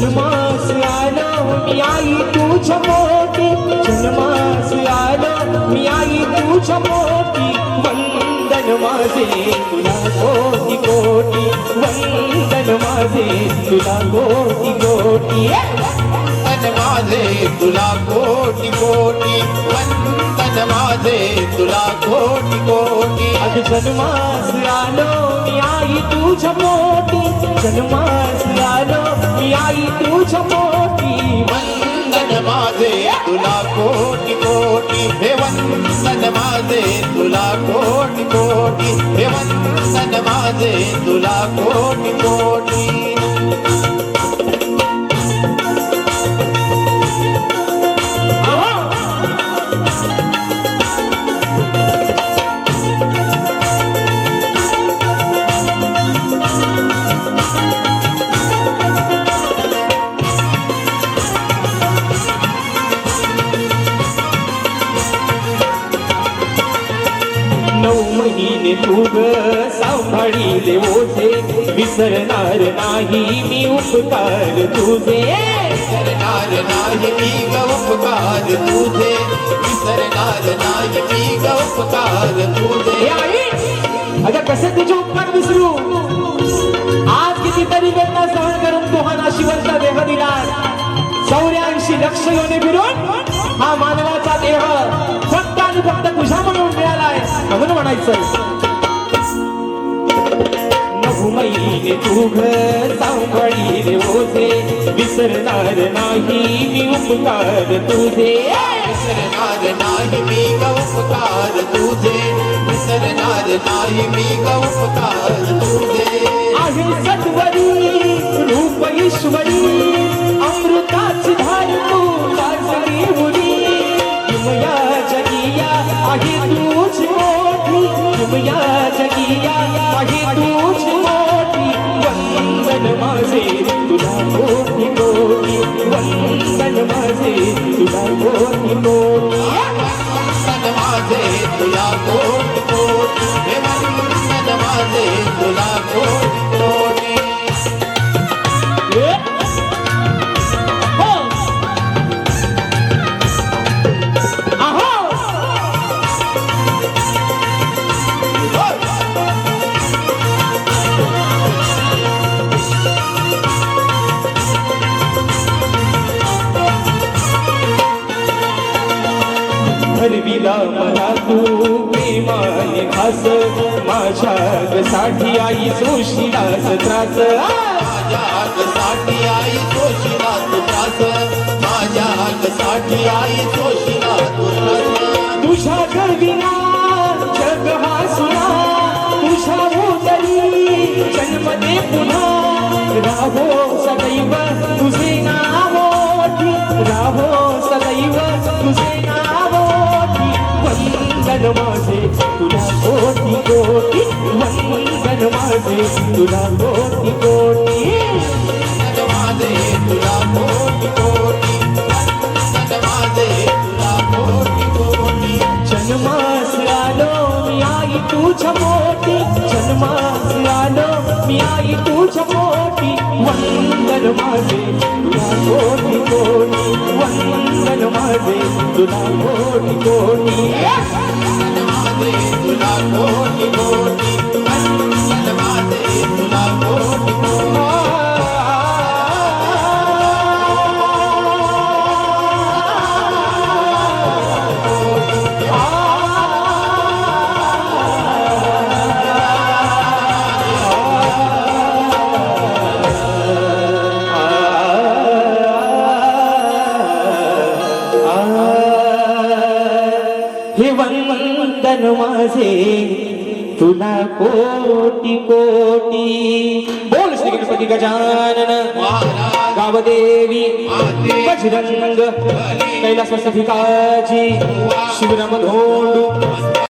जन्मास आलो मी आई तुझ मोठी जन्मास आलो मी आई तुझ मोठी वंदन माझे तुला कोटी कोटी. वंदन माझे तुला कोटी कोटी. वंदन माझे तुला कोटी कोटी. वंदन माझे तुला कोटी कोटी. अग जन्मास आलो मी आई तुझ मोठी जन्मास आई तुझ मोठी वंदन माझे तुला कोटी कोटी. हे वंदन माझे तुला कोटी कोटी. हे वंदन माझे तुला कोटी कोटी. महिने तू ग सांभाळीले ओझे विसरणार नाही मी उपकार तुझे. विसरणार नाही मी ग उपकार तुझे. विसरणार नाही मी ग उपकार तुझे. अगं कसे तुझे उपकार विसरू? आज कितीतरी वेदना सहन करून तू हा नाशिवंत देह दिला. चौऱ्याऐंशी लक्ष योने फिरून हा मानवाचा देह फक्त आणि फक्त तुझ्या म्हणून मिळालाय म्हणून म्हणायचं नऊ महिने तू घर सांभाळी ओझे विसरणार नाही मी उपकार तुझे. विसरणार नाही मी ग उपकार तुझे. विसरणार नाही मी ग उपकार तुझे. आहे सत्वरी रूप ईश्वरी. अमृताची धार तू लाजली मुली किमया जगिया आहे तूच मोठी. किमया तुला नवाज़े तुला हरविला मला तू प्रेमाने खास. माझ्या साठी आई सोशीलाच त्रास. माझ्या साठी आई तोशिला तू त्रास. माझ्या साठी आई त्रास. तुझ्या गर्विना जग हासुना तुझ्या उदरी जन्म दे पुन्हा राहो सदैव. वंदन माझे तुला कोटी कोटी वंदन माझे तुला कोटी कोटी माझे तुला कोटी कोटी जन्मास आलो मी आई तुझ मोठी जन्मास आलो मी आई तुझ मोठी वंदन माझे तुला कोटी कोटी वंदन माझे तुला कोटी कोटी वंदन तुला वंदन माझे तुला कोटी कोटी. बोल श्री गणपती गजानन गावदेवी बजरंग कैलास शिवराम धोंडू.